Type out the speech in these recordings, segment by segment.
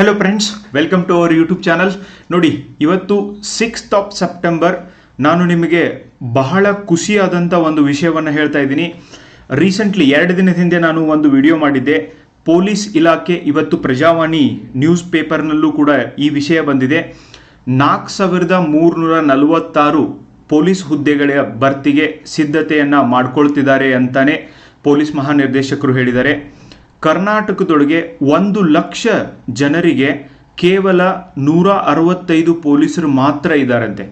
Hello friends welcome to our YouTube channel ನೋಡಿ, ಇವತ್ತು sixth of September ನಾನು ನಿಮಗೆ ಬಹಳ ಖುಷಿಯಾದಂಥ ಒಂದು ವಿಷಯವನ್ನು ಹೇಳ್ತಾ ಇದ್ದೀನಿ. ರೀಸೆಂಟ್ಲಿ ಎರಡು ದಿನದ ಹಿಂದೆ ನಾನು ಒಂದು ವಿಡಿಯೋ ಮಾಡಿದ್ದೆ. ಪೊಲೀಸ್ ಇಲಾಖೆ ಇವತ್ತು ಪ್ರಜಾವಾಣಿ ನ್ಯೂಸ್ ಪೇಪರ್ನಲ್ಲೂ ಕೂಡ ಈ ವಿಷಯ ಬಂದಿದೆ. ನಾಲ್ಕು ಸಾವಿರದ ಮೂರುನೂರ ನಲವತ್ತಾರು ಪೊಲೀಸ್ ಹುದ್ದೆಗಳ ಭರ್ತಿಗೆ ಸಿದ್ಧತೆಯನ್ನು ಮಾಡ್ಕೊಳ್ತಿದ್ದಾರೆ ಅಂತಲೇ ಪೊಲೀಸ್ ಮಹಾನಿರ್ದೇಶಕರು ಹೇಳಿದ್ದಾರೆ. ಕರ್ನಾಟಕದೊಳಗೆ ಒಂದು ಲಕ್ಷ ಜನರಿಗೆ ಕೇವಲ ನೂರ ಅರವತ್ತೈದು ಪೊಲೀಸರು ಮಾತ್ರ ಇದ್ದಾರಂತೆ.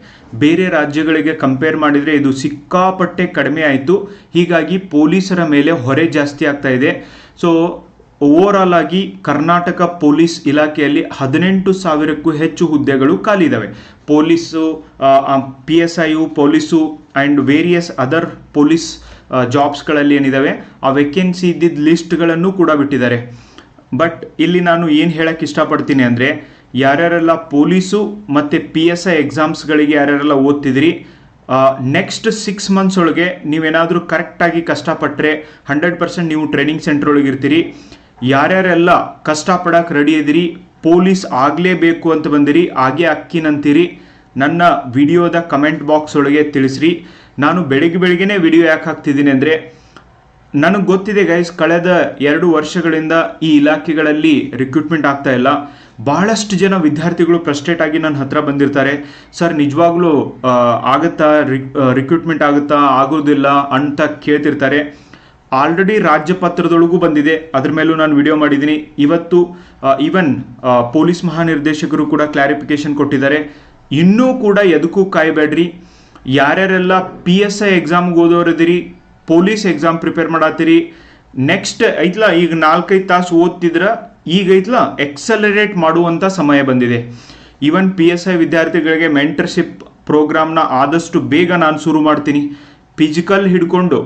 ಬೇರೆ ರಾಜ್ಯಗಳಿಗೆ ಕಂಪೇರ್ ಮಾಡಿದರೆ ಇದು ಸಿಕ್ಕಾಪಟ್ಟೆ ಕಡಿಮೆ ಆಯಿತು. ಹೀಗಾಗಿ ಪೊಲೀಸರ ಮೇಲೆ ಹೊರೆ ಜಾಸ್ತಿ ಆಗ್ತಾ ಇದೆ. ಸೊ ಓವರ್ ಆಲ್ ಆಗಿ ಕರ್ನಾಟಕ ಪೊಲೀಸ್ ಇಲಾಖೆಯಲ್ಲಿ ಹದಿನೆಂಟು ಸಾವಿರಕ್ಕೂ ಹೆಚ್ಚು ಹುದ್ದೆಗಳು ಖಾಲಿ ಇದ್ದಾವೆ police P S I police and various other police ಜಾಬ್ಸ್ಗಳಲ್ಲಿ ಏನಿದ್ದಾವೆ ಆ ವೇಕೆನ್ಸಿ ಇದ್ದಿದ್ದ ಲಿಸ್ಟ್ಗಳನ್ನು ಕೂಡ ಬಿಟ್ಟಿದ್ದಾರೆ. ಬಟ್ ಇಲ್ಲಿ ನಾನು ಏನು ಹೇಳಕ್ಕೆ ಇಷ್ಟಪಡ್ತೀನಿ ಅಂದರೆ, ಯಾರ್ಯಾರೆಲ್ಲ ಪೊಲೀಸು ಮತ್ತು ಪಿ ಎಸ್ ಐ ಎಕ್ಸಾಮ್ಸ್ಗಳಿಗೆ ಯಾರ್ಯಾರೆಲ್ಲ ಓದ್ತಿದ್ರಿ ನೆಕ್ಸ್ಟ್ ಸಿಕ್ಸ್ ಮಂತ್ಸ್ ಒಳಗೆ ನೀವೇನಾದರೂ ಕರೆಕ್ಟಾಗಿ ಕಷ್ಟಪಟ್ಟರೆ ಹಂಡ್ರೆಡ್ ಪರ್ಸೆಂಟ್ ನೀವು ಟ್ರೈನಿಂಗ್ ಸೆಂಟರ್ ಒಳಗೆ ಇರ್ತೀರಿ. ಯಾರ್ಯಾರೆಲ್ಲ ಕಷ್ಟಪಡಕ್ಕೆ ರೆಡಿ ಇದ್ದೀರಿ, ಪೊಲೀಸ್ ಆಗಲೇಬೇಕು ಅಂತ ಬಂದಿರಿ, ಹಾಗೆ ಅಕ್ಕಿನಂತೀರಿ ನನ್ನ ವಿಡಿಯೋದ ಕಮೆಂಟ್ ಬಾಕ್ಸ್ ಒಳಗೆ ತಿಳಿಸ್ರಿ. ನಾನು ಬೆಳಿಗ್ಗೆ ಬೆಳಿಗ್ಗೆನೇ ವಿಡಿಯೋ ಯಾಕೆ ಹಾಕ್ತಿದ್ದೀನಿ ಅಂದರೆ, ನನಗೆ ಗೊತ್ತಿದೆ ಗೈಸ್ ಕಳೆದ ಎರಡು ವರ್ಷಗಳಿಂದ ಈ ಇಲಾಖೆಗಳಲ್ಲಿ ರಿಕ್ರೂಟ್ಮೆಂಟ್ ಆಗ್ತಾ ಇಲ್ಲ. ಬಹಳಷ್ಟು ಜನ ವಿದ್ಯಾರ್ಥಿಗಳು ಫ್ರಸ್ಟ್ರೇಟ್ ಆಗಿ ನನ್ನ ಹತ್ರ ಬಂದಿರ್ತಾರೆ. ಸರ್, ನಿಜವಾಗ್ಲೂ ಆಗುತ್ತಾ ರಿಕ್ರೂಟ್ಮೆಂಟ್ ಆಗುತ್ತಾ? ಆಗೋದಿಲ್ಲ ಅಂತ ಕೇಳ್ತಿರ್ತಾರೆ. ಆಲ್ರೆಡಿ ರಾಜ್ಯ ಪತ್ರದೊಳಗೂ ಬಂದಿದೆ. ಅದ್ರ ಮೇಲೂ ನಾನು ವಿಡಿಯೋ ಮಾಡಿದ್ದೀನಿ. ಇವತ್ತು ಈವನ್ ಪೊಲೀಸ್ ಮಹಾನಿರ್ದೇಶಕರು ಕೂಡ ಕ್ಲಾರಿಫಿಕೇಶನ್ ಕೊಟ್ಟಿದ್ದಾರೆ. ಇನ್ನೂ ಕೂಡ ಎದಕ್ಕೂ ಕಾಯಬೇಡ್ರಿ. ಯಾರ್ಯಾರೆಲ್ಲ ಪಿ ಎಸ್ ಐ ಎಕ್ಸಾಮ್ಗೆ ಓದೋರಿದ್ದೀರಿ ಪೊಲೀಸ್ ಎಕ್ಸಾಮ್ ಪ್ರಿಪೇರ್ ಮಾಡತ್ತೀರಿ ನೆಕ್ಸ್ಟ್ ಐತ್ಲ, ಈಗ ನಾಲ್ಕೈದು ತಾಸು ಓದ್ತಿದ್ರ, ಈಗ ಐತ್ಲ ಎಕ್ಸಲರೇಟ್ ಮಾಡುವಂಥ ಸಮಯ ಬಂದಿದೆ. ಈವನ್ ಪಿ ಎಸ್ ಐ ವಿದ್ಯಾರ್ಥಿಗಳಿಗೆ ಮೆಂಟರ್ಶಿಪ್ ಪ್ರೋಗ್ರಾಮ್ನ ಆದಷ್ಟು ಬೇಗ ನಾನು ಶುರು ಮಾಡ್ತೀನಿ. ಫಿಸಿಕಲ್ ಹಿಡ್ಕೊಂಡು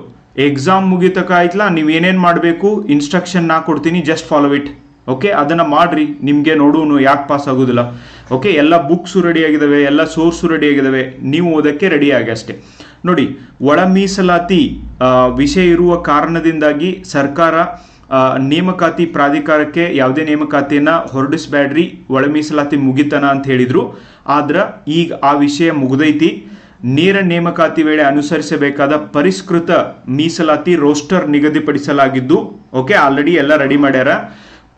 ಎಕ್ಸಾಮ್ ಮುಗಿತಕ್ಕ ಆಯ್ತಲ್ಲ ನೀವು ಏನೇನು ಮಾಡಬೇಕು ಇನ್ಸ್ಟ್ರಕ್ಷನ್ ನಾ ಕೊಡ್ತೀನಿ ಜಸ್ಟ್ ಫಾಲೋ ಇಟ್ ಓಕೆ ಅದನ್ನು ಮಾಡ್ರಿ. ನಿಮಗೆ ನೋಡೋನು ಯಾಕೆ ಪಾಸ್ ಆಗೋದಿಲ್ಲ. ಓಕೆ ಎಲ್ಲ ಬುಕ್ಸು ರೆಡಿ ಆಗಿದ್ದಾವೆ ಎಲ್ಲ ಸೋರ್ಸು ರೆಡಿ ಆಗಿದ್ದಾವೆ ನೀವು ಓದೋಕ್ಕೆ ರೆಡಿ ಆಗಿ ಅಷ್ಟೇ. ನೋಡಿ ಒಳ ಮೀಸಲಾತಿ ವಿಷಯ ಇರುವ ಕಾರಣದಿಂದಾಗಿ ಸರ್ಕಾರ ನೇಮಕಾತಿ ಪ್ರಾಧಿಕಾರಕ್ಕೆ ಯಾವುದೇ ನೇಮಕಾತಿಯನ್ನು ಹೊರಡಿಸ್ಬೇಡ್ರಿ ಒಳ ಮೀಸಲಾತಿ ಮುಗಿತನ ಅಂತ ಹೇಳಿದ್ರು. ಆದ್ರೆ, ಈಗ ಆ ವಿಷಯ ಮುಗಿದೈತಿ. ನೇರ ನೇಮಕಾತಿ ವೇಳೆ ಅನುಸರಿಸಬೇಕಾದ ಪರಿಷ್ಕೃತ ಮೀಸಲಾತಿ ರೋಸ್ಟರ್ ನಿಗದಿಪಡಿಸಲಾಗಿದ್ದು ಓಕೆ ಆಲ್ರೆಡಿ ಎಲ್ಲ ರೆಡಿ ಮಾಡ್ಯಾರ.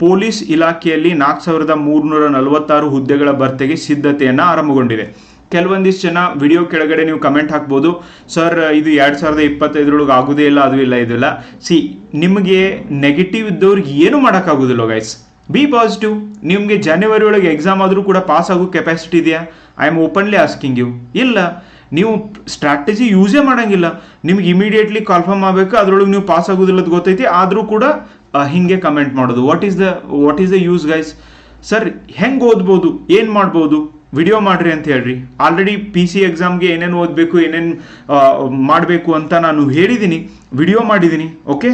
ಪೊಲೀಸ್ ಇಲಾಖೆಯಲ್ಲಿ ನಾಲ್ಕು ಸಾವಿರದ ಮೂರುನೂರ ನಲವತ್ತಾರು ಹುದ್ದೆಗಳ ಭರ್ತಿಗೆ ಸಿದ್ಧತೆಯನ್ನು ಆರಂಭಗೊಂಡಿದೆ. ಕೆಲವೊಂದಿಷ್ಟು ಜನ ವಿಡಿಯೋ ಕೆಳಗಡೆ ನೀವು ಕಮೆಂಟ್ ಹಾಕ್ಬೋದು. ಸರ್, ಇದು ಎರಡು ಸಾವಿರದ ಇಪ್ಪತ್ತೈದರೊಳಗೆ ಆಗೋದೇ ಇಲ್ಲ, ಅದು ಇಲ್ಲ ಇದಿಲ್ಲ ಸಿ, ನಿಮಗೆ ನೆಗೆಟಿವ್ ಇದ್ದವ್ರಿಗೆ ಏನು ಮಾಡೋಕ್ಕಾಗೋದಿಲ್ಲ ಗೈಸ್ ಬಿ ಪಾಸಿಟಿವ್ ನಿಮಗೆ ಜನವರಿ ಒಳಗೆ ಎಕ್ಸಾಮ್ ಆದರೂ ಕೂಡ ಪಾಸ್ ಆಗೋ ಕೆಪಾಸಿಟಿ ಇದೆಯಾ? I am openly asking you ಇಲ್ಲ. ನೀವು ಸ್ಟ್ರಾಟಜಿ ಯೂಸೇ ಮಾಡೋಂಗಿಲ್ಲ. ನಿಮ್ಗೆ ಇಮಿಡಿಯೇಟ್ಲಿ ಕನ್ಫರ್ಮ್ ಆಗಬೇಕು, ಅದರೊಳಗೆ ನೀವು ಪಾಸ್ ಆಗೋದಿಲ್ಲ ಅಂತ ಗೊತ್ತೈತಿ. ಆದರೂ ಕೂಡ ಹಿಂಗೆ ಕಮೆಂಟ್ ಮಾಡೋದು. What is the what is the use guys sir ಹೆಂಗೆ ಓದ್ಬೋದು? ಏನು ಮಾಡ್ಬೋದು? ವಿಡಿಯೋ ಮಾಡ್ರಿ ಅಂತ ಹೇಳ್ರಿ. ಆಲ್ರೆಡಿ ಪಿ ಸಿ ಎಕ್ಸಾಮ್ಗೆ ಏನೇನು ಓದಬೇಕು, ಏನೇನು ಮಾಡಬೇಕು ಅಂತ ನಾನು ಹೇಳಿದ್ದೀನಿ ವಿಡಿಯೋ ಮಾಡಿದ್ದೀನಿ ಓಕೆ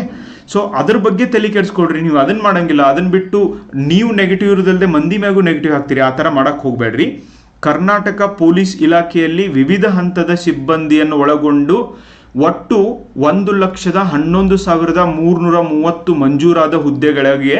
ಸೊ ಅದ್ರ ಬಗ್ಗೆ ತಲೆ ಕೆಡಿಸ್ಕೊಡ್ರಿ ನೀವು ಅದನ್ನು ಮಾಡೋಂಗಿಲ್ಲ. ಅದನ್ನ ಬಿಟ್ಟು ನೀವು ನೆಗೆಟಿವ್ ಇರೋದಲ್ಲದೆ ಮಂದಿ ಮ್ಯಾಗೂ ನೆಗೆಟಿವ್ ಹಾಕ್ತೀರಿ ಆ ಥರ ಮಾಡೋಕ್ಕೆ ಹೋಗಬೇಡ್ರಿ. ಕರ್ನಾಟಕ ಪೊಲೀಸ್ ಇಲಾಖೆಯಲ್ಲಿ ವಿವಿಧ ಹಂತದ ಸಿಬ್ಬಂದಿಯನ್ನು ಒಳಗೊಂಡು ಒಟ್ಟು ಒಂದು ಲಕ್ಷದ ಹನ್ನೊಂದು ಸಾವಿರದ ಮೂರ್ನೂರ ಮೂವತ್ತು ಮಂಜೂರಾದ ಹುದ್ದೆಗಳಿಗೆ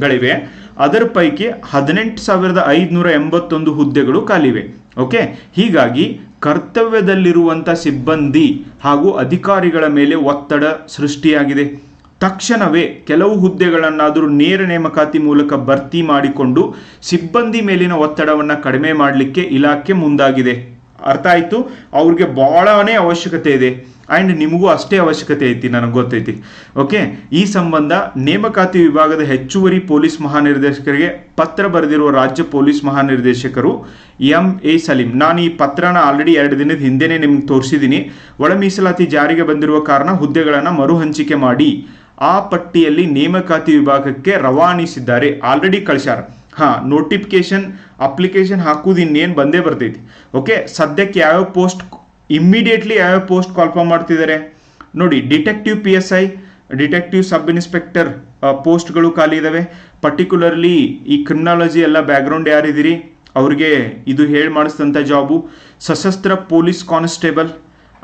ಗಳಿವೆ ಅದರ ಪೈಕಿ ಹದಿನೆಂಟು ಸಾವಿರದ ಐದುನೂರ ಎಂಬತ್ತೊಂದು ಹುದ್ದೆಗಳು ಖಾಲಿವೆ. ಓಕೆ? ಹೀಗಾಗಿ ಕರ್ತವ್ಯದಲ್ಲಿರುವಂಥ ಸಿಬ್ಬಂದಿ ಹಾಗೂ ಅಧಿಕಾರಿಗಳ ಮೇಲೆ ಒತ್ತಡ ಸೃಷ್ಟಿಯಾಗಿದೆ. ತಕ್ಷಣವೇ ಕೆಲವು ಹುದ್ದೆಗಳನ್ನಾದರೂ ನೇರ ನೇಮಕಾತಿ ಮೂಲಕ ಭರ್ತಿ ಮಾಡಿಕೊಂಡು ಸಿಬ್ಬಂದಿ ಮೇಲಿನ ಒತ್ತಡವನ್ನು ಕಡಿಮೆ ಮಾಡಲಿಕ್ಕೆ ಇಲಾಖೆ ಮುಂದಾಗಿದೆ. ಅರ್ಥ ಆಯಿತು? ಅವ್ರಿಗೆ ಬಹಳನೇ ಅವಶ್ಯಕತೆ ಇದೆ. ಆ್ಯಂಡ್ ನಿಮಗೂ ಅಷ್ಟೇ ಅವಶ್ಯಕತೆ ಐತಿ, ನನಗೆ ಗೊತ್ತೈತಿ. ಓಕೆ ಈ ಸಂಬಂಧ ನೇಮಕಾತಿ ವಿಭಾಗದ ಹೆಚ್ಚುವರಿ ಪೊಲೀಸ್ ಮಹಾನಿರ್ದೇಶಕರಿಗೆ ಪತ್ರ ಬರೆದಿರುವ ರಾಜ್ಯ ಪೊಲೀಸ್ ಮಹಾನಿರ್ದೇಶಕರು ಎಂ ಎ ಸಲೀಂ. ನಾನು ಈ ಪತ್ರನ ಆಲ್ರೆಡಿ ಎರಡು ದಿನದ ಹಿಂದೆನೇ ನಿಮ್ಗೆ ತೋರಿಸಿದ್ದೀನಿ ಒಳ ಮೀಸಲಾತಿ ಜಾರಿಗೆ ಬಂದಿರುವ ಕಾರಣ ಹುದ್ದೆಗಳನ್ನು ಮರು ಹಂಚಿಕೆ ಮಾಡಿ ಆ ಪಟ್ಟಿಯಲ್ಲಿ ನೇಮಕಾತಿ ವಿಭಾಗಕ್ಕೆ ರವಾನಿಸಿದ್ದಾರೆ. ಆಲ್ರೆಡಿ ಕಳಿಸ್ಯಾರ. ಹಾ ನೋಟಿಫಿಕೇಶನ್ ಅಪ್ಲಿಕೇಶನ್ ಹಾಕುದು ಇನ್ನೇನು ಬಂದೇ ಬರ್ತೈತಿ. ಓಕೆ ಸದ್ಯಕ್ಕೆ ಯಾವ್ಯಾವ ಪೋಸ್ಟ್ ಇಮ್ಮಿಡಿಯೇಟ್ಲಿ ಯಾವ್ಯಾವ ಪೋಸ್ಟ್ ಕಾಲ್ಫಾರ್ಮ್ ಮಾಡ್ತಿದ್ದಾರೆ? ನೋಡಿ detective P S I detective sub inspector ಪೋಸ್ಟ್ಗಳು ಖಾಲಿ ಇದಾವೆ. ಪರ್ಟಿಕ್ಯುಲರ್ಲಿ ಈ ಕ್ರಿಮಿನಾಲಜಿ ಎಲ್ಲ ಬ್ಯಾಕ್ಗ್ರೌಂಡ್ ಯಾರಿದ್ದೀರಿ? ಅವ್ರಿಗೆ ಇದು ಹೇಳಿ ಮಾಡಿಸಿದಂಥ ಜಾಬು ಸಶಸ್ತ್ರ police constable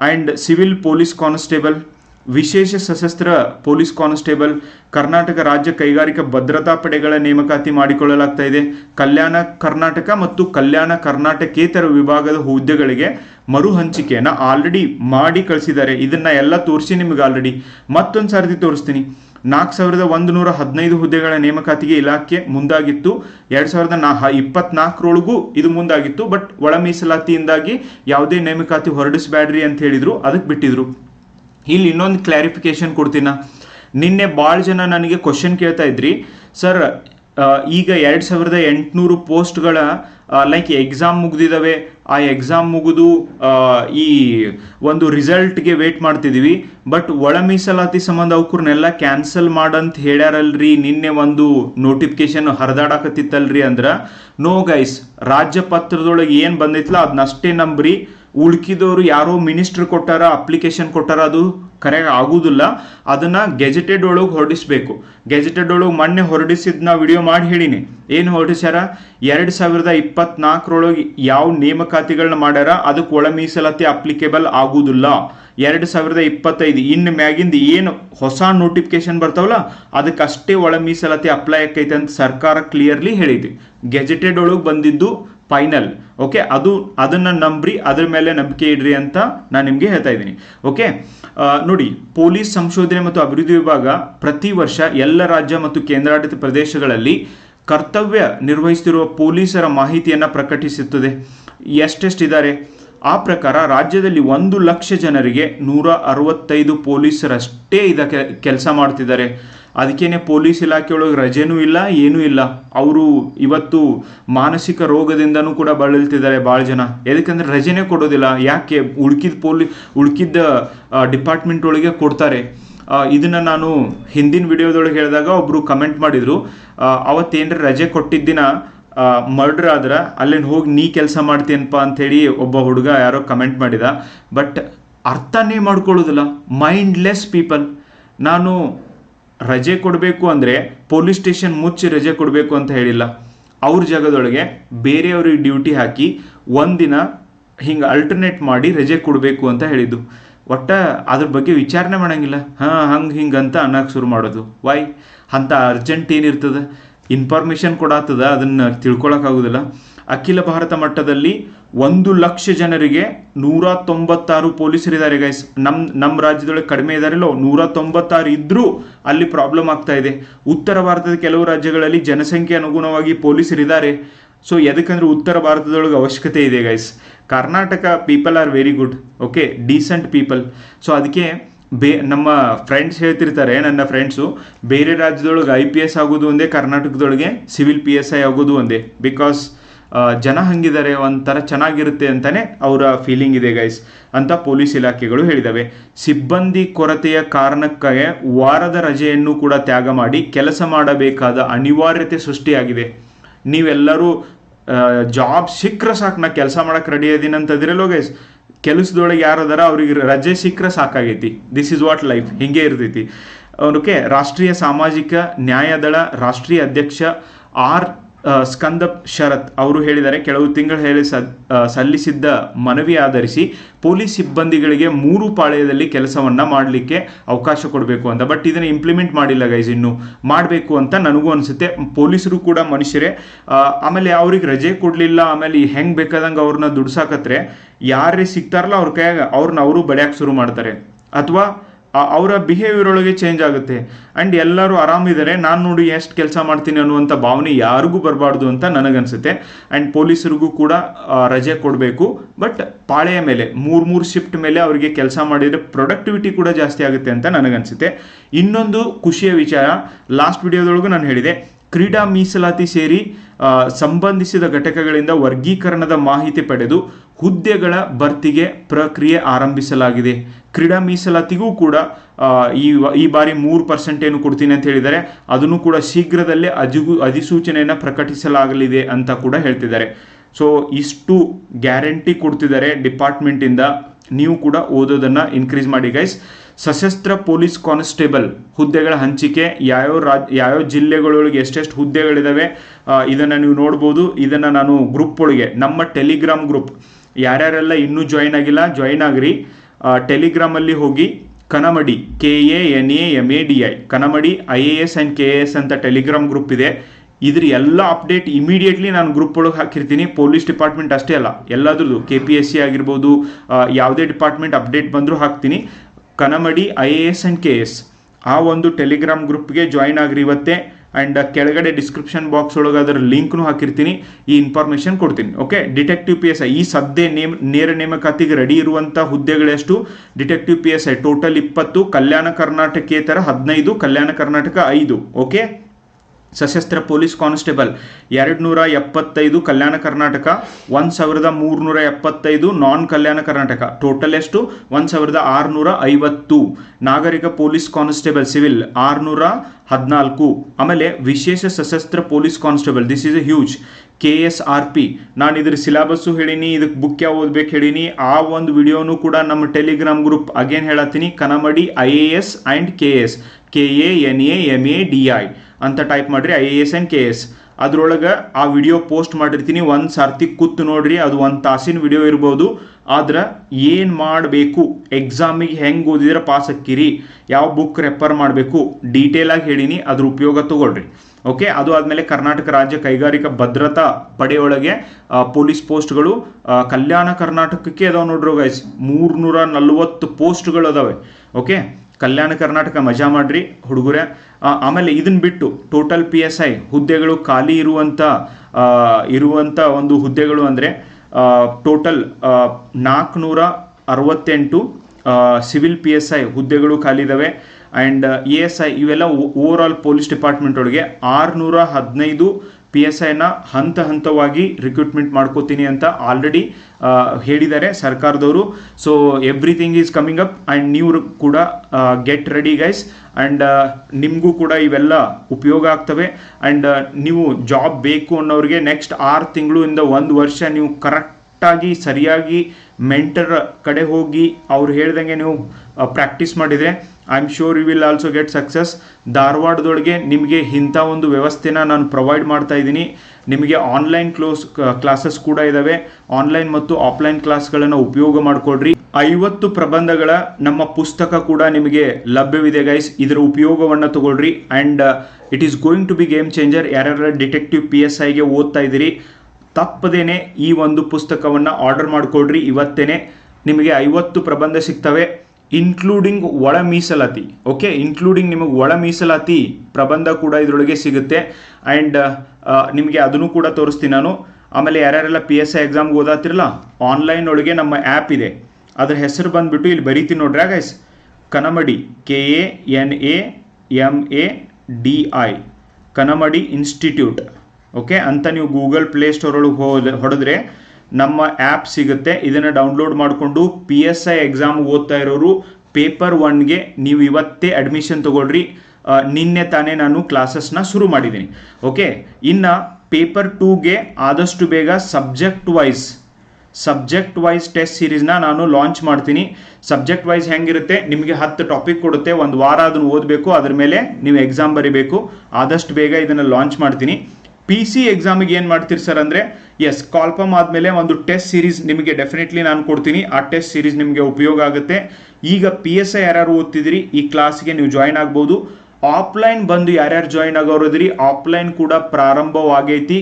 and civil police constable ವಿಶೇಷ ಸಶಸ್ತ್ರ ಪೊಲೀಸ್ ಕಾನ್ಸ್ಟೇಬಲ್, ಕರ್ನಾಟಕ ರಾಜ್ಯ ಕೈಗಾರಿಕಾ ಭದ್ರತಾ ಪಡೆಗಳ ನೇಮಕಾತಿ ಮಾಡಿಕೊಳ್ಳಲಾಗ್ತಾ ಇದೆ. ಕಲ್ಯಾಣ ಕರ್ನಾಟಕ ಮತ್ತು ಕಲ್ಯಾಣ ಕರ್ನಾಟಕೇತರ ವಿಭಾಗದ ಹುದ್ದೆಗಳಿಗೆ ಮರು ಹಂಚಿಕೆಯನ್ನು ಆಲ್ರೆಡಿ ಮಾಡಿ ಕಳಿಸಿದ್ದಾರೆ. ಇದನ್ನ ಎಲ್ಲ ತೋರಿಸಿ ನಿಮಗೆ ಆಲ್ರೆಡಿ ಮತ್ತೊಂದು ಸಾರತಿ ತೋರಿಸ್ತೀನಿ. ನಾಲ್ಕು ಸಾವಿರದ ಒಂದು ನೂರ ಹದಿನೈದು ಹುದ್ದೆಗಳ ನೇಮಕಾತಿಗೆ ಇಲಾಖೆ ಮುಂದಾಗಿತ್ತು. ಎರಡು ಸಾವಿರದ ನಾ ಇಪ್ಪತ್ನಾಲ್ಕರೊಳಗೂ ಇದು ಮುಂದಾಗಿತ್ತು. ಬಟ್ ಒಳ ಮೀಸಲಾತಿಯಿಂದಾಗಿ ಯಾವುದೇ ನೇಮಕಾತಿ ಹೊರಡಿಸಬೇಡ್ರಿ ಅಂತ ಹೇಳಿದ್ರು. ಅದಕ್ಕೆ ಬಿಟ್ಟಿದ್ರು. ಇಲ್ಲಿ ಇನ್ನೊಂದು ಕ್ಲಾರಿಫಿಕೇಶನ್ ಕೊಡ್ತೀನ. ನಿನ್ನೆ ಭಾಳ ಜನ ನನಗೆ ಕ್ವಶನ್ ಕೇಳ್ತಾ ಇದ್ರಿ. ಸರ್ ಈಗ ಎರಡು ಸಾವಿರದ ಎಂಟುನೂರು ಪೋಸ್ಟ್ಗಳ ಲೈಕ್ ಎಕ್ಸಾಮ್ ಮುಗ್ದಿದ್ದಾವೆ ಆ ಎಕ್ಸಾಮ್ ಮುಗಿದು ಈ ಒಂದು ರಿಸಲ್ಟ್ಗೆ ವೇಟ್ ಮಾಡ್ತಿದ್ದೀವಿ ಬಟ್ ಒಳ ಮೀಸಲಾತಿ ಸಂಬಂಧ ಅವ್ಕರ್ನೆಲ್ಲ ಕ್ಯಾನ್ಸಲ್ ಮಾಡಂತ ಹೇಳ್ಯಾರಲ್ರಿ. ನಿನ್ನೆ ಒಂದು ನೋಟಿಫಿಕೇಶನ್ ಹರಿದಾಡಕತ್ತಿತ್ತಲ್ರಿ ಅಂದ್ರೆ ನೋ ಗೈಸ್ ರಾಜ್ಯ ಪತ್ರದೊಳಗೆ ಏನು ಬಂದೈತಲ್ಲ ಅದನ್ನಷ್ಟೇ ನಂಬ್ರಿ. ಉಳ್ಕಿದವರು ಯಾರೋ ಮಿನಿಸ್ಟರ್ ಕೊಟ್ಟಾರ, ಅಪ್ಲಿಕೇಶನ್ ಕೊಟ್ಟಾರ ಅದು ಕರೆಕ್ಟ್ ಆಗುವುದಿಲ್ಲ. ಅದನ್ನ ಗೆಜೆಟೆಡ್ ಒಳಗೆ ಹೊರಡಿಸಬೇಕು. ಗೆಜೆಟೆಡ್ ಒಳಗೆ ಮೊನ್ನೆ ಹೊರಡಿಸಿದ್ ನಾ ವಿಡಿಯೋ ಮಾಡಿ ಹೇಳಿನಿ. ಏನು ಹೊರಡಿಸ್ಯಾರ? ಎರಡು ಸಾವಿರದ ಇಪ್ಪತ್ನಾಲ್ಕರೊಳಗೆ ಯಾವ ನೇಮಕಾತಿಗಳನ್ನ ಮಾಡ್ಯಾರ? ಅದಕ್ಕೆ ಒಳ ಮೀಸಲಾತಿ ಅಪ್ಲಿಕೇಬಲ್ ಆಗುವುದಿಲ್ಲ ಎರಡು ಸಾವಿರದ ಇಪ್ಪತ್ತೈದು ಇನ್ನು ಮ್ಯಾಗಿಂದ ಏನು ಹೊಸ ನೋಟಿಫಿಕೇಶನ್ ಬರ್ತಾವಲ್ಲ ಅದಕ್ಕೆ ಅಷ್ಟೇ ಒಳ ಮೀಸಲಾತಿ ಅಪ್ಲೈ ಆಕೈತೆ ಅಂತ ಸರ್ಕಾರ ಕ್ಲಿಯರ್ಲಿ ಹೇಳಿದೆ. ಗೆಜೆಟೆಡ್ ಒಳಗೆ ಬಂದಿದ್ದು ಫೈನಲ್ ಓಕೆ ಅದು, ಅದನ್ನ ನಂಬ್ರಿ, ಅದ್ರ ಮೇಲೆ ನಂಬಿಕೆ ಇಡ್ರಿ ಅಂತ ನಾನು ನಿಮಗೆ ಹೇಳ್ತಾ ಇದ್ದೀನಿ. ಓಕೆ ನೋಡಿ, ಪೊಲೀಸ್ ಸಂಶೋಧನೆ ಮತ್ತು ಅಭಿವೃದ್ಧಿ ವಿಭಾಗ ಪ್ರತಿ ವರ್ಷ ಎಲ್ಲ ರಾಜ್ಯ ಮತ್ತು ಕೇಂದ್ರಾಡಳಿತ ಪ್ರದೇಶಗಳಲ್ಲಿ ಕರ್ತವ್ಯ ನಿರ್ವಹಿಸುತ್ತಿರುವ ಪೊಲೀಸರ ಮಾಹಿತಿಯನ್ನು ಪ್ರಕಟಿಸುತ್ತದೆ. ಎಷ್ಟೆಷ್ಟಿದ್ದಾರೆ? ಆ ಪ್ರಕಾರ ರಾಜ್ಯದಲ್ಲಿ ಒಂದು ಲಕ್ಷ ಜನರಿಗೆ ನೂರ ಅರವತ್ತೈದು ಪೊಲೀಸರಷ್ಟೇ ಇದಕ್ಕೆ ಕೆಲಸ ಮಾಡ್ತಿದ್ದಾರೆ. ಅದಕ್ಕೇನೆ ಪೊಲೀಸ್ ಇಲಾಖೆಯೊಳಗೆ ರಜೆನೂ ಇಲ್ಲ, ಏನೂ ಇಲ್ಲ. ಅವರು ಇವತ್ತು ಮಾನಸಿಕ ರೋಗದಿಂದನೂ ಕೂಡ ಬಳಲ್ತಿದ್ದಾರೆ ಭಾಳ ಜನ. ಎದಕ್ಕಂದ್ರೆ ರಜೆನೇ ಕೊಡೋದಿಲ್ಲ. ಯಾಕೆ? ಉಳ್ಕಿದ ಪೊಲೀ, ಉಳ್ಕಿದ್ದ ಡಿಪಾರ್ಟ್ಮೆಂಟ್ ಒಳಗೆ ಕೊಡ್ತಾರೆ. ಇದನ್ನು ನಾನು ಹಿಂದಿನ ವಿಡಿಯೋದೊಳಗೆ ಹೇಳಿದಾಗ ಒಬ್ಬರು ಕಮೆಂಟ್ ಮಾಡಿದ್ರು. ಅವತ್ತೇನ್ರ ರಜೆ ಕೊಟ್ಟಿದ್ದಿನ ಮರ್ಡರ್ ಆದ್ರೆ ಅಲ್ಲೇನು ಹೋಗಿ ನೀ ಕೆಲಸ ಮಾಡ್ತೀನಪ್ಪ ಅಂಥೇಳಿ ಒಬ್ಬ ಹುಡುಗ ಯಾರೋ ಕಮೆಂಟ್ ಮಾಡಿದ. ಬಟ್ ಅರ್ಥನೇ ಮಾಡ್ಕೊಳ್ಳೋದಿಲ್ಲ. Mindless people. ನಾನು ರಜೆ ಕೊಡಬೇಕು ಅಂದರೆ ಪೊಲೀಸ್ ಸ್ಟೇಷನ್ ಮುಚ್ಚಿ ರಜೆ ಕೊಡಬೇಕು ಅಂತ ಹೇಳಿಲ್ಲ. ಅವ್ರ ಜಾಗದೊಳಗೆ ಬೇರೆಯವ್ರಿಗೆ ಡ್ಯೂಟಿ ಹಾಕಿ ಒಂದಿನ ಹಿಂಗೆ ಅಲ್ಟರ್ನೇಟ್ ಮಾಡಿ ರಜೆ ಕೊಡಬೇಕು ಅಂತ ಹೇಳಿದ್ದು. ಒಟ್ಟ ಅದ್ರ ಬಗ್ಗೆ ವಿಚಾರಣೆ ಮಾಡೋಂಗಿಲ್ಲ. ಹಾಂ, ಹಂಗೆ ಹಿಂಗೆ ಅಂತ ಅನ್ನಕ್ಕೆ ಶುರು ಮಾಡೋದು. ವೈ ಅಂತ ಅರ್ಜೆಂಟ್ ಏನಿರ್ತದೆ? ಇನ್ಫಾರ್ಮೇಷನ್ ಕೊಡಾತದ? ಅದನ್ನು ತಿಳ್ಕೊಳಕ್ಕಾಗೋದಿಲ್ಲ ಅಖಿಲ ಭಾರತ ಮಟ್ಟದಲ್ಲಿ ಒಂದು ಲಕ್ಷ ಜನರಿಗೆ ನೂರ ತೊಂಬತ್ತಾರು ಪೊಲೀಸರಿದ್ದಾರೆ ಗೈಸ್ ನಮ್ಮ ನಮ್ಮ ರಾಜ್ಯದೊಳಗೆ ಕಡಿಮೆ ಇದಾರಲ್ಲೋ ನೂರ ತೊಂಬತ್ತಾರು ಇದ್ದರೂ ಅಲ್ಲಿ ಪ್ರಾಬ್ಲಮ್ ಆಗ್ತಾ ಇದೆ. ಉತ್ತರ ಭಾರತದ ಕೆಲವು ರಾಜ್ಯಗಳಲ್ಲಿ ಜನಸಂಖ್ಯೆ ಅನುಗುಣವಾಗಿ ಪೊಲೀಸರಿದ್ದಾರೆ. ಸೊ ಎದಕ್ಕಂದ್ರೆ ಉತ್ತರ ಭಾರತದೊಳಗೆ ಅವಶ್ಯಕತೆ ಇದೆ guys Karnataka people are very good okay decent people so ಅದಕ್ಕೆ ಬೇ, ನಮ್ಮ ಫ್ರೆಂಡ್ಸ್ ಹೇಳ್ತಿರ್ತಾರೆ, ನನ್ನ ಫ್ರೆಂಡ್ಸು ಬೇರೆ ರಾಜ್ಯದೊಳಗೆ ಐ ಪಿ ಎಸ್ ಆಗೋದು ಒಂದೇ, ಕರ್ನಾಟಕದೊಳಗೆ ಸಿವಿಲ್ ಪಿ ಎಸ್ ಐ ಆಗೋದು ಒಂದೇ. ಬಿಕಾಸ್ ಜನ ಹಂಗಿದ್ದಾರೆ ಒಂಥರ ಚೆನ್ನಾಗಿರುತ್ತೆ ಅಂತಾನೆ ಅವರ ಫೀಲಿಂಗ್ ಇದೆ ಗೈಸ್ ಅಂತ ಪೊಲೀಸ್ ಇಲಾಖೆಗಳು ಹೇಳಿದವೆ. ಸಿಬ್ಬಂದಿ ಕೊರತೆಯ ಕಾರಣಕ್ಕಾಗಿ ವಾರದ ರಜೆಯನ್ನು ಕೂಡ ತ್ಯಾಗ ಮಾಡಿ ಕೆಲಸ ಮಾಡಬೇಕಾದ ಅನಿವಾರ್ಯತೆ ಸೃಷ್ಟಿಯಾಗಿದೆ. ನೀವೆಲ್ಲರೂ ಜಾಬ್ ಸಿಕ್ಕರೆ ಸಾಕು, ನಾ ಕೆಲಸ ಮಾಡಕ್ಕೆ ರೆಡಿ ಇದ್ದೀನಿ ಅಂತದಿರಲ್ಲೋ ಗೈಸ್ ಕೆಲಸದೊಳಗೆ ಯಾರದಾರ ಅವ್ರಿಗೆ ರಜೆ ಸಿಕ್ಕರೆ ಸಾಕಾಗೈತಿ. ದಿಸ್ ಇಸ್ ವಾಟ್ ಲೈಫ್ ಹಿಂಗೆ ಇರ್ತೈತಿ. ಅವನಕ್ಕೆ ರಾಷ್ಟ್ರೀಯ ಸಾಮಾಜಿಕ ನ್ಯಾಯದಳ ರಾಷ್ಟ್ರೀಯ ಅಧ್ಯಕ್ಷ ಆರ್ ಸ್ಕಂದ ಶರತ್ ಅವರು ಹೇಳಿದ್ದಾರೆ, ಕೆಲವು ತಿಂಗಳು ಹೇಳಿ ಸಲ್ಲಿಸಿದ್ದ ಮನವಿ ಆಧರಿಸಿ ಪೊಲೀಸ್ ಸಿಬ್ಬಂದಿಗಳಿಗೆ ಮೂರು ಪಾಳ್ಯದಲ್ಲಿ ಕೆಲಸವನ್ನ ಮಾಡಲಿಕ್ಕೆ ಅವಕಾಶ ಕೊಡಬೇಕು ಅಂತ. ಬಟ್ ಇದನ್ನ ಇಂಪ್ಲಿಮೆಂಟ್ ಮಾಡಿಲ್ಲ ಗೈಸ್ ಇನ್ನು. ಮಾಡಬೇಕು ಅಂತ ನನಗೂ ಅನಿಸುತ್ತೆ. ಪೊಲೀಸರು ಕೂಡ ಮನುಷ್ಯರೇ ಆಮೇಲೆ ಅವ್ರಿಗೆ ರಜೆ ಕೊಡಲಿಲ್ಲ, ಆಮೇಲೆ ಹೆಂಗೆ ಬೇಕಾದಂಗೆ ಅವ್ರನ್ನ ದುಡ್ಸಾಕತ್ರೆ, ಯಾರೇ ಸಿಗ್ತಾರಲ್ಲ ಅವ್ರ ಕೈಯಾಗ ಅವ್ರನ್ನ ಅವರು ಬಡಿಯಾಕೆ ಶುರು ಮಾಡ್ತಾರೆ. ಅಥವಾ ಅವರ ಬಿಹೇವಿಯರ್ ಒಳಗೆ ಚೇಂಜ್ ಆಗುತ್ತೆ. ಆ್ಯಂಡ್ ಎಲ್ಲರೂ ಆರಾಮಿದ್ದಾರೆ. ನಾನು ನೋಡಿ ಎಷ್ಟು ಕೆಲಸ ಮಾಡ್ತೀನಿ ಅನ್ನುವಂಥ ಭಾವನೆ ಯಾರಿಗೂ ಬರಬಾರ್ದು ಅಂತ ನನಗನ್ಸುತ್ತೆ. ಆ್ಯಂಡ್ ಪೊಲೀಸರಿಗೂ ಕೂಡ ರಜೆ ಕೊಡಬೇಕು. ಬಟ್ ಪಾಳೆಯ ಮೇಲೆ, ಮೂರು ಮೂರು ಶಿಫ್ಟ್ ಮೇಲೆ ಅವರಿಗೆ ಕೆಲಸ ಮಾಡಿದರೆ ಪ್ರೊಡಕ್ಟಿವಿಟಿ ಕೂಡ ಜಾಸ್ತಿ ಆಗುತ್ತೆ ಅಂತ ನನಗನ್ಸುತ್ತೆ. ಇನ್ನೊಂದು ಖುಷಿಯ ವಿಚಾರ ಲಾಸ್ಟ್ ವಿಡಿಯೋದೊಳಗೂ ನಾನು ಹೇಳಿದೆ. ಕ್ರೀಡಾ ಮೀಸಲಾತಿ ಸೇರಿ ಸಂಬಂಧಿಸಿದ ಘಟಕಗಳಿಂದ ವರ್ಗೀಕರಣದ ಮಾಹಿತಿ ಪಡೆದು ಹುದ್ದೆಗಳ ಭರ್ತಿಗೆ ಪ್ರಕ್ರಿಯೆ ಆರಂಭಿಸಲಾಗಿದೆ. ಕ್ರೀಡಾ ಮೀಸಲಾತಿಗೂ ಕೂಡ ಈ ಈ ಬಾರಿ ಮೂರು ಪರ್ಸೆಂಟ್ ಏನು ಕೊಡ್ತೀನಿ ಅಂತ ಹೇಳಿದ್ದಾರೆ. ಅದನ್ನು ಕೂಡ ಶೀಘ್ರದಲ್ಲೇ ಅಜಿಗು ಅಧಿಸೂಚನೆಯನ್ನು ಪ್ರಕಟಿಸಲಾಗಲಿದೆ ಅಂತ ಕೂಡ ಹೇಳ್ತಿದ್ದಾರೆ. ಸೊ ಇಷ್ಟು ಗ್ಯಾರಂಟಿ ಕೊಡ್ತಿದ್ದಾರೆ ಡಿಪಾರ್ಟ್ಮೆಂಟಿಂದ. ನೀವು ಕೂಡ ಓದೋದನ್ನು ಇನ್ಕ್ರೀಸ್ ಮಾಡಿ ಗೈಸ್ ಸಶಸ್ತ್ರ ಪೊಲೀಸ್ ಕಾನ್ಸ್ಟೇಬಲ್ ಹುದ್ದೆಗಳ ಹಂಚಿಕೆ, ಯಾವ್ಯಾವ ರಾಜ್, ಯಾವ್ಯಾವ ಜಿಲ್ಲೆಗಳೊಳಗೆ ಎಷ್ಟೆಷ್ಟು ಹುದ್ದೆಗಳಿದಾವೆ ಇದನ್ನು ಇದನ್ನ ನೀವು ನೋಡ್ಬೋದು. ಇದನ್ನು ನಾನು ಗ್ರೂಪ್ ಒಳಗೆ, ನಮ್ಮ ಟೆಲಿಗ್ರಾಮ್ ಗ್ರೂಪ್. ಯಾರ್ಯಾರೆಲ್ಲ ಇನ್ನೂ ಜಾಯಿನ್ ಆಗಿಲ್ಲ ಜಾಯಿನ್ ಆಗ್ರಿ. ಟೆಲಿಗ್ರಾಮಲ್ಲಿ ಹೋಗಿ Kanamadi K A N A M A D I Kanamadi I A S and K A S ಅಂತ ಟೆಲಿಗ್ರಾಮ್ ಗ್ರೂಪ್ ಇದೆ. ಇದ್ರ ಎಲ್ಲ ಅಪ್ಡೇಟ್ ಇಮಿಡಿಯೇಟ್ಲಿ ನಾನು ಗ್ರೂಪ್ ಒಳಗೆ ಹಾಕಿರ್ತೀನಿ. ಪೊಲೀಸ್ ಡಿಪಾರ್ಟ್ಮೆಂಟ್ ಅಷ್ಟೇ ಅಲ್ಲ, ಎಲ್ಲದ್ರದ್ದು ಕೆ ಪಿ ಎಸ್ ಸಿ ಆಗಿರ್ಬೋದು ಯಾವುದೇ ಡಿಪಾರ್ಟ್ಮೆಂಟ್ ಅಪ್ಡೇಟ್ ಬಂದರೂ ಹಾಕ್ತೀನಿ. Kanamadi I A S and K S ಆ ಒಂದು ಟೆಲಿಗ್ರಾಮ್ ಗ್ರೂಪ್ಗೆ ಜಾಯಿನ್ ಆಗ್ರಿ ಇವತ್ತೇ. ಆ್ಯಂಡ್ ಕೆಳಗಡೆ ಡಿಸ್ಕ್ರಿಪ್ಷನ್ ಬಾಕ್ಸ್ ಒಳಗೆ ಅದರ ಲಿಂಕ್ನು ಹಾಕಿರ್ತೀನಿ. ಈ ಇನ್ಫಾರ್ಮೇಷನ್ ಕೊಡ್ತೀನಿ. Okay detective P S I ಈ ಸದ್ಯ ನೇಮ್, ನೇರ ನೇಮಕಾತಿಗೆ ರೆಡಿ ಇರುವಂಥ ಹುದ್ದೆಗಳೆಷ್ಟು detective P S I total ಇಪ್ಪತ್ತು, ಕಲ್ಯಾಣ ಕರ್ನಾಟಕೇತರ ಹದಿನೈದು, ಕಲ್ಯಾಣ ಕರ್ನಾಟಕ ಐದು. ಓಕೆ ಸಶಸ್ತ್ರ ಪೊಲೀಸ್ ಕಾನ್ಸ್ಟೇಬಲ್ ಎರಡು ನೂರ ಎಪ್ಪತ್ತೈದು ಕಲ್ಯಾಣ ಕರ್ನಾಟಕ ಒಂದು ಸಾವಿರದ ಮೂರುನೂರ ಎಪ್ಪತ್ತೈದು ನಾನ್ ಕಲ್ಯಾಣ ಕರ್ನಾಟಕ. ಟೋಟಲ್ ಎಷ್ಟು? ಒಂದು ಸಾವಿರದ ಆರುನೂರ ಐವತ್ತು. ನಾಗರಿಕ ಪೊಲೀಸ್ ಕಾನ್ಸ್ಟೇಬಲ್ ಸಿವಿಲ್ ಆರುನೂರ ಹದಿನಾಲ್ಕು. ಆಮೇಲೆ ವಿಶೇಷ ಸಶಸ್ತ್ರ police constable this is a huge K S R P ನಾನು ಇದ್ರ ಸಿಲೆಬಸ್ಸು ಹೇಳೀನಿ ಇದಕ್ಕೆ ಬುಕ್ ಯಾವ ಓದ್ಬೇಕು ಹೇಳೀನಿ, ಆ ಒಂದು ವಿಡಿಯೋನು ಕೂಡ ನಮ್ಮ Telegram group again ಹೇಳತ್ತೀನಿ. Kanamadi I A S and K S K A N A M A D I ಅಂತ ಟೈಪ್ ಮಾಡಿರಿ I A S and K S ಅದರೊಳಗೆ ಆ ವಿಡಿಯೋ ಪೋಸ್ಟ್ ಮಾಡಿರ್ತೀನಿ, ಒಂದು ಸರ್ತಿ ಕೂತು ನೋಡ್ರಿ, ಅದು ಒಂದು ತಾಸಿನ ವಿಡಿಯೋ ಇರ್ಬೋದು. ಆದ್ರೆ ಏನು ಮಾಡಬೇಕು? ಎಕ್ಸಾಮಿಗೆ ಹೆಂಗೆ ಓದಿದ್ರೆ ಪಾಸ್ ಅಕ್ಕಿರಿ? ಯಾವ ಬುಕ್ ರೆಫರ್ ಮಾಡಬೇಕು? ಡೀಟೇಲಾಗಿ ಹೇಳೀನಿ, ಅದ್ರ ಉಪಯೋಗ ತಗೊಳ್ರಿ. ಓಕೆ ಅದು ಆದಮೇಲೆ ಕರ್ನಾಟಕ ರಾಜ್ಯ ಕೈಗಾರಿಕಾ ಭದ್ರತಾ ಪಡೆಯೊಳಗೆ ಪೊಲೀಸ್ ಪೋಸ್ಟ್ಗಳು ಕಲ್ಯಾಣ ಕರ್ನಾಟಕಕ್ಕೆ ಅದಾವೆ ನೋಡ್ರಿ ಗೈಸ್ ಮೂರ್ನೂರ ನಲ್ವತ್ತು ಪೋಸ್ಟ್ಗಳು ಅದಾವೆ. ಓಕೆ ಕಲ್ಯಾಣ ಕರ್ನಾಟಕ ಮಜಾ ಮಾಡ್ರಿ ಹುಡುಗರೆ. ಆಮೇಲೆ ಇದನ್ನ ಬಿಟ್ಟು ಟೋಟಲ್ ಪಿ ಎಸ್ ಐ ಹುದ್ದೆಗಳು ಖಾಲಿ ಇರುವಂಥ ಇರುವಂಥ ಒಂದು ಹುದ್ದೆಗಳು ಅಂದರೆ ಟೋಟಲ್ ನಾಲ್ಕುನೂರ ಅರವತ್ತೆಂಟು ಸಿವಿಲ್ ಪಿ ಎಸ್ ಐ ಹುದ್ದೆಗಳು ಖಾಲಿ ಇದ್ದಾವೆ ಆ್ಯಂಡ್ ಎ ಎಸ್ ಐ ಇವೆಲ್ಲ ಓವರ್ ಆಲ್ ಪೊಲೀಸ್ ಡಿಪಾರ್ಟ್ಮೆಂಟ್ ಒಳಗೆ ಆರುನೂರ ಹದಿನೈದು ಪಿ ಎಸ್ ಐನ ಹಂತ ಹಂತವಾಗಿ ರಿಕ್ರೂಟ್ಮೆಂಟ್ ಮಾಡ್ಕೋತೀನಿ ಅಂತ ಆಲ್ರೆಡಿ ಹೇಳಿದ್ದಾರೆ ಸರ್ಕಾರದವರು. So everything is coming up and ನೀವು ಕೂಡ ಗೆಟ್ ರೆಡಿ ಗೈಸ್ ಆ್ಯಂಡ್ ನಿಮಗೂ ಕೂಡ ಇವೆಲ್ಲ ಉಪಯೋಗ ಆಗ್ತವೆ. ಆ್ಯಂಡ್ ನೀವು ಜಾಬ್ ಬೇಕು ಅನ್ನೋರಿಗೆ ನೆಕ್ಸ್ಟ್ ಆರು ತಿಂಗಳಿಂದ ಒಂದು ವರ್ಷ ನೀವು ಕರೆಕ್ಟಾಗಿ ಸರಿಯಾಗಿ ಮೆಂಟರ್ ಕಡೆ ಹೋಗಿ ಅವ್ರು ಹೇಳ್ದಂಗೆ ನೀವು ಪ್ರಾಕ್ಟೀಸ್ ಮಾಡಿದರೆ I am sure you will also get success ಧಾರವಾಡದೊಳಗೆ ನಿಮಗೆ ಇಂಥ ಒಂದು ವ್ಯವಸ್ಥೆನ ನಾನು ಪ್ರೊವೈಡ್ ಮಾಡ್ತಾ ಇದ್ದೀನಿ. ನಿಮಗೆ ಆನ್ಲೈನ್ ಕ್ಲೋಸ್ ಕ್ಲಾಸಸ್ ಕೂಡ ಇದ್ದಾವೆ ಆನ್ಲೈನ್ ಮತ್ತು ಆಫ್ಲೈನ್ ಕ್ಲಾಸ್ಗಳನ್ನು ಉಪಯೋಗ ಮಾಡಿಕೊಡ್ರಿ ಐವತ್ತು ಪ್ರಬಂಧಗಳ ನಮ್ಮ ಪುಸ್ತಕ ಕೂಡ ನಿಮಗೆ ಲಭ್ಯವಿದೆ ಗೈಸ್ ಇದರ ಉಪಯೋಗವನ್ನು ತಗೊಳ್ರಿ. And it is going to be game changer ಯಾರ್ಯಾರ ಡಿಟೆಕ್ಟಿವ್ ಪಿ ಎಸ್ ಐಗೆ ಓದ್ತಾ ಇದ್ದೀರಿ, ತಪ್ಪದೇನೆ ಈ ಒಂದು ಪುಸ್ತಕವನ್ನು ಆರ್ಡರ್ ಮಾಡಿಕೊಡ್ರಿ ಇವತ್ತೇನೆ ನಿಮಗೆ ಐವತ್ತು ಪ್ರಬಂಧ ಸಿಗ್ತವೆ. ಇನ್ಕ್ಲೂಡಿಂಗ್ ಒಳ ಮೀಸಲಾತಿ ಓಕೆ ಇನ್ಕ್ಲೂಡಿಂಗ್ ನಿಮಗೆ ಒಳ ಮೀಸಲಾತಿ ಪ್ರಬಂಧ ಕೂಡ ಇದರೊಳಗೆ ಸಿಗುತ್ತೆ. ಆ್ಯಂಡ್ ನಿಮಗೆ ಅದನ್ನು ಕೂಡ ತೋರಿಸ್ತೀನಿ ನಾನು. ಆಮೇಲೆ ಯಾರ್ಯಾರೆಲ್ಲ ಪಿ ಎಸ್ ಐ ಎಕ್ಸಾಮ್ಗೆ ಓದಾತಿರಲ್ಲ ಆನ್ಲೈನ್ ಒಳಗೆ ನಮ್ಮ ಆ್ಯಪ್ ಇದೆ. ಅದರ ಹೆಸರು ಬಂದುಬಿಟ್ಟು ಇಲ್ಲಿ ಬರೀತೀನಿ ನೋಡ್ರಿ guys Kanamadi K A N A M A D I Kanamadi institute okay ಅಂತ ನೀವು ಗೂಗಲ್ ಪ್ಲೇ ಸ್ಟೋರ್ ಒಳಗೆ ಹೋದ ಹೊಡೆದ್ರೆ ನಮ್ಮ ಆ್ಯಪ್ ಸಿಗುತ್ತೆ. ಇದನ್ನು ಡೌನ್ಲೋಡ್ ಮಾಡಿಕೊಂಡು ಪಿ ಎಸ್ ಐ ಎಕ್ಸಾಮ್ ಓದ್ತಾ ಇರೋರು ಪೇಪರ್ ಒನ್ಗೆ ನೀವು ಇವತ್ತೇ ಅಡ್ಮಿಷನ್ ತಗೊಳ್ರಿ. ನಿನ್ನೆ ತಾನೇ ನಾನು ಕ್ಲಾಸಸ್ನ ಶುರು ಮಾಡಿದ್ದೀನಿ. ಓಕೆ ಇನ್ನು ಪೇಪರ್ ಟೂಗೆ ಆದಷ್ಟು ಬೇಗ subject wise subject wise test ಸೀರೀಸ್ನ ನಾನು ಲಾಂಚ್ ಮಾಡ್ತೀನಿ. ಸಬ್ಜೆಕ್ಟ್ ವೈಸ್ ಹೆಂಗಿರುತ್ತೆ? ನಿಮಗೆ ಹತ್ತು ಟಾಪಿಕ್ ಕೊಡುತ್ತೆ. ಒಂದು ವಾರ ಅದನ್ನು ಓದಬೇಕು. ಅದ್ರ ಮೇಲೆ ನೀವು ಎಕ್ಸಾಮ್ ಬರೀಬೇಕು. ಆದಷ್ಟು ಬೇಗ ಇದನ್ನು ಲಾಂಚ್ ಮಾಡ್ತೀನಿ. ಪಿ ಸಿ ಎಕ್ಸಾಮಿಗೆ ಏನು ಮಾಡ್ತೀರಿ ಸರ್ ಅಂದರೆ ಎಸ್ ಕಾಲ್ಪಮ್ ಆದಮೇಲೆ ಒಂದು ಟೆಸ್ಟ್ ಸೀರೀಸ್ ನಿಮಗೆ ಡೆಫಿನೆಟ್ಲಿ ನಾನು ಕೊಡ್ತೀನಿ. ಆ ಟೆಸ್ಟ್ ಸೀರೀಸ್ ನಿಮಗೆ ಉಪಯೋಗ ಆಗುತ್ತೆ. ಈಗ ಪಿ ಎಸ್ ಐ ಯಾರ್ಯಾರು ಓದ್ತಿದ್ದೀರಿ? ಈ ಕ್ಲಾಸ್ಗೆ ನೀವು ಜಾಯ್ನ್ ಆಗ್ಬೋದು. ಆಫ್ಲೈನ್ ಬಂದು ಯಾರ್ಯಾರು ಜಾಯ್ನ್ ಆಗೋರಿದ್ರಿ ಆಫ್ಲೈನ್ ಕೂಡ ಪ್ರಾರಂಭವಾಗೈತಿ.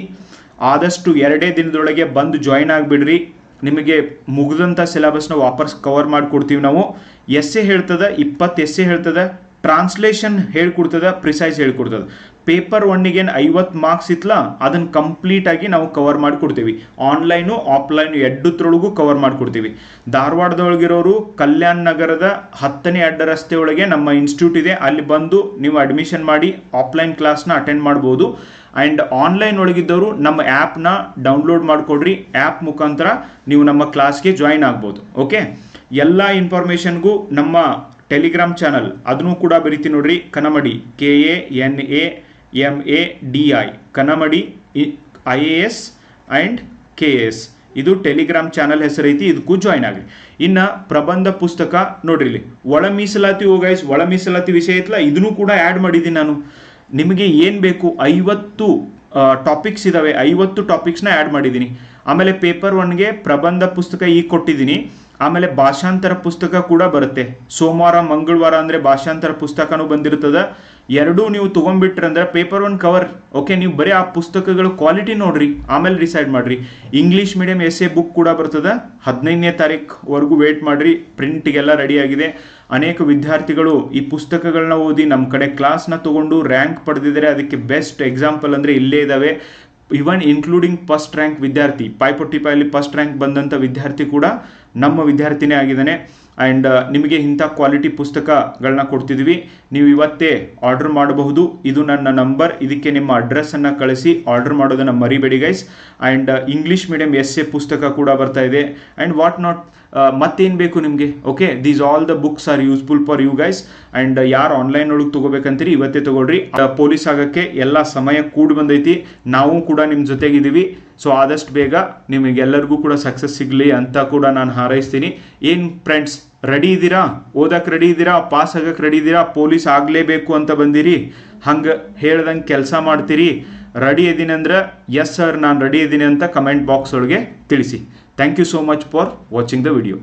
ಆದಷ್ಟು ಎರಡೇ ದಿನದೊಳಗೆ ಬಂದು ಜಾಯ್ನ್ ಆಗಿಬಿಡ್ರಿ. ನಿಮಗೆ ಮುಗಿದಂಥ ಸಿಲೆಬಸ್ನ ವಾಪಸ್ ಕವರ್ ಮಾಡಿಕೊಡ್ತೀವಿ ನಾವು. ಎಸ್ ಎ ಹೇಳ್ತದ, ಇಪ್ಪತ್ತು ಎ ಹೇಳ್ತದ ಟ್ರಾನ್ಸ್ಲೇಷನ್ ಹೇಳ್ಕೊಡ್ತದ ಪ್ರಿಸೈಸ್ ಹೇಳ್ಕೊಡ್ತದ. ಪೇಪರ್ ಒನ್ನಿಗೆ ಐವತ್ತು ಮಾರ್ಕ್ಸ್ ಇತ್ತಲ್ಲ ಅದನ್ನು ಕಂಪ್ಲೀಟಾಗಿ ನಾವು ಕವರ್ ಮಾಡಿಕೊಡ್ತೀವಿ. ಆನ್ಲೈನು, ಆಫ್ಲೈನು ಎರಡತ್ರೊಳಗೂ ಕವರ್ ಮಾಡಿಕೊಡ್ತೀವಿ. ಧಾರವಾಡದೊಳಗಿರೋರು ಕಲ್ಯಾಣ್ ನಗರದ ಹತ್ತನೇ ಅಡ್ಡ ರಸ್ತೆಯೊಳಗೆ ನಮ್ಮ ಇನ್ಸ್ಟಿಟ್ಯೂಟ್ ಇದೆ. ಅಲ್ಲಿ ಬಂದು ನೀವು ಅಡ್ಮಿಷನ್ ಮಾಡಿ ಆಫ್ಲೈನ್ ಕ್ಲಾಸ್ನ ಅಟೆಂಡ್ ಮಾಡ್ಬೋದು. ಆ್ಯಂಡ್ ಆನ್ಲೈನ್ ಒಳಗಿದ್ದವರು ನಮ್ಮ ಆ್ಯಪ್ನ ಡೌನ್ಲೋಡ್ ಮಾಡಿಕೊಡ್ರಿ. ಆ್ಯಪ್ ಮುಖಾಂತರ ನೀವು ನಮ್ಮ ಕ್ಲಾಸ್ಗೆ ಜಾಯಿನ್ ಆಗ್ಬೋದು. ಓಕೆ ಎಲ್ಲ ಇನ್ಫಾರ್ಮೇಷನ್ಗೂ ನಮ್ಮ ಟೆಲಿಗ್ರಾಮ್ ಚಾನಲ್ ಅದನ್ನು ಕೂಡ ಬರಿತೀನಿ ನೋಡ್ರಿ. Kanamadi K A N A M A D I Kanamadi I A S and K S ಇದು ಟೆಲಿಗ್ರಾಮ್ ಚಾನಲ್ ಹೆಸರೈತಿ ಇದಕ್ಕೂ ಜಾಯ್ನ್ ಆಗಲಿ. ಇನ್ನು ಪ್ರಬಂಧ ಪುಸ್ತಕ ನೋಡ್ರಿ ಇಲ್ಲಿ. ಒಳ ಮೀಸಲಾತಿ ಹೋಗಾಯ್ಸ್ ಒಳ ಮೀಸಲಾತಿ ವಿಷಯ ಐತಲ್ಲ ಇದನ್ನು ಕೂಡ ಆ್ಯಡ್ ಮಾಡಿದ್ದೀನಿ ನಾನು. ನಿಮಗೆ ಏನು ಬೇಕು, ಐವತ್ತು ಟಾಪಿಕ್ಸ್ ಇದ್ದಾವೆ ಐವತ್ತು ಟಾಪಿಕ್ಸ್ನ ಆ್ಯಡ್ ಮಾಡಿದ್ದೀನಿ. ಆಮೇಲೆ ಪೇಪರ್ ಒನ್ಗೆ ಪ್ರಬಂಧ ಪುಸ್ತಕ ಈಗ ಕೊಟ್ಟಿದ್ದೀನಿ. ಆಮೇಲೆ ಭಾಷಾಂತರ ಪುಸ್ತಕ ಕೂಡ ಬರುತ್ತೆ. ಸೋಮವಾರ, ಮಂಗಳವಾರ ಅಂದರೆ ಭಾಷಾಂತರ ಪುಸ್ತಕನೂ ಬಂದಿರ್ತದೆ ಎರಡೂ ನೀವು ತೊಗೊಂಡ್ಬಿಟ್ರೆ ಅಂದ್ರೆ ಪೇಪರ್ ಒನ್ ಕವರ್ ಓಕೆ ನೀವು ಬರೀ ಆ ಪುಸ್ತಕಗಳ ಕ್ವಾಲಿಟಿ ನೋಡ್ರಿ, ಆಮೇಲೆ ಡಿಸೈಡ್ ಮಾಡ್ರಿ. English medium S A book ಕೂಡ ಬರ್ತದೆ. ಹದಿನೈದನೇ ತಾರೀಕುವರೆಗೂ ವೇಟ್ ಮಾಡ್ರಿ ಪ್ರಿಂಟ್ಗೆಲ್ಲ ರೆಡಿ ಆಗಿದೆ. ಅನೇಕ ವಿದ್ಯಾರ್ಥಿಗಳು ಈ ಪುಸ್ತಕಗಳನ್ನ ಓದಿ ನಮ್ಮ ಕಡೆ ಕ್ಲಾಸ್ನ ತಗೊಂಡು ರ್ಯಾಂಕ್ ಪಡೆದಿದ್ದಾರೆ. ಅದಕ್ಕೆ ಬೆಸ್ಟ್ ಎಕ್ಸಾಂಪಲ್ ಅಂದರೆ ಇಲ್ಲೇ ಇದ್ದಾವೆ. ಇವನ್ ಇನ್ಕ್ಲೂಡಿಂಗ್ ಫಸ್ಟ್ ರ್ಯಾಂಕ್ ವಿದ್ಯಾರ್ಥಿ. ಪೈಪೊಟ್ಟಿಪಾಯಲ್ಲಿ ಫಸ್ಟ್ ರ್ಯಾಂಕ್ ಬಂದಂಥ ವಿದ್ಯಾರ್ಥಿ ಕೂಡ ನಮ್ಮ ವಿದ್ಯಾರ್ಥಿನೇ ಆಗಿದ್ದಾನೆ. ಆ್ಯಂಡ್ ನಿಮಗೆ ಇಂಥ ಕ್ವಾಲಿಟಿ ಪುಸ್ತಕಗಳನ್ನ ಕೊಡ್ತಿದ್ವಿ. ನೀವು ಇವತ್ತೇ ಆರ್ಡರ್ ಮಾಡಬಹುದು. ಇದು ನನ್ನ ನಂಬರ್ ಇದಕ್ಕೆ ನಿಮ್ಮ ಅಡ್ರೆಸ್ಸನ್ನು ಕಳಿಸಿ ಆರ್ಡರ್ ಮಾಡೋದನ್ನು ಮರಿಬೇಡಿ guys and English medium S A ಪುಸ್ತಕ ಕೂಡ ಬರ್ತಾ ಇದೆ. ಆ್ಯಂಡ್ ವಾಟ್ ನಾಟ್ ಮತ್ತೇನು ಬೇಕು ನಿಮಗೆ? Okay these all the books are useful for you guys and ಯಾರು ಆನ್ಲೈನ್ ಒಳಗೆ ತೊಗೋಬೇಕಂತೀರಿ, ಇವತ್ತೇ ತೊಗೊಳ್ರಿ. ಪೊಲೀಸ್ ಆಗೋಕ್ಕೆ ಎಲ್ಲ ಸಮಯ ಕೂಡಿ ಬಂದೈತಿ. ನಾವು ಕೂಡ ನಿಮ್ಮ ಜೊತೆಗಿದ್ದೀವಿ. ಸೊ ಆದಷ್ಟು ಬೇಗ ನಿಮಗೆಲ್ಲರಿಗೂ ಕೂಡ ಸಕ್ಸಸ್ ಸಿಗಲಿ ಅಂತ ಕೂಡ ನಾನು ಹಾರೈಸ್ತೀನಿ. ಏನು ಫ್ರೆಂಡ್ಸ್ ರೆಡಿ ಇದ್ದೀರಾ? ಓದಕ್ಕೆ ರೆಡಿ ಇದ್ದೀರಾ? ಪಾಸ್ ಆಗಕ್ಕೆ ರೆಡಿ ಇದ್ದೀರಾ? ಪೊಲೀಸ್ ಆಗಲೇಬೇಕು ಅಂತ ಬಂದಿರಿ? ಹಂಗೆ ಹೇಳ್ದಂಗೆ ಕೆಲಸ ಮಾಡ್ತೀರಿ? ರೆಡಿ ಇದ್ದೀನಿ ಅಂದ್ರೆ ಎಸ್ ಸರ್ ನಾನು ರೆಡಿ ಇದ್ದೀನಿ ಅಂತ ಕಮೆಂಟ್ ಬಾಕ್ಸ್ ಒಳಗೆ ತಿಳಿಸಿ. Thank you so much for watching the video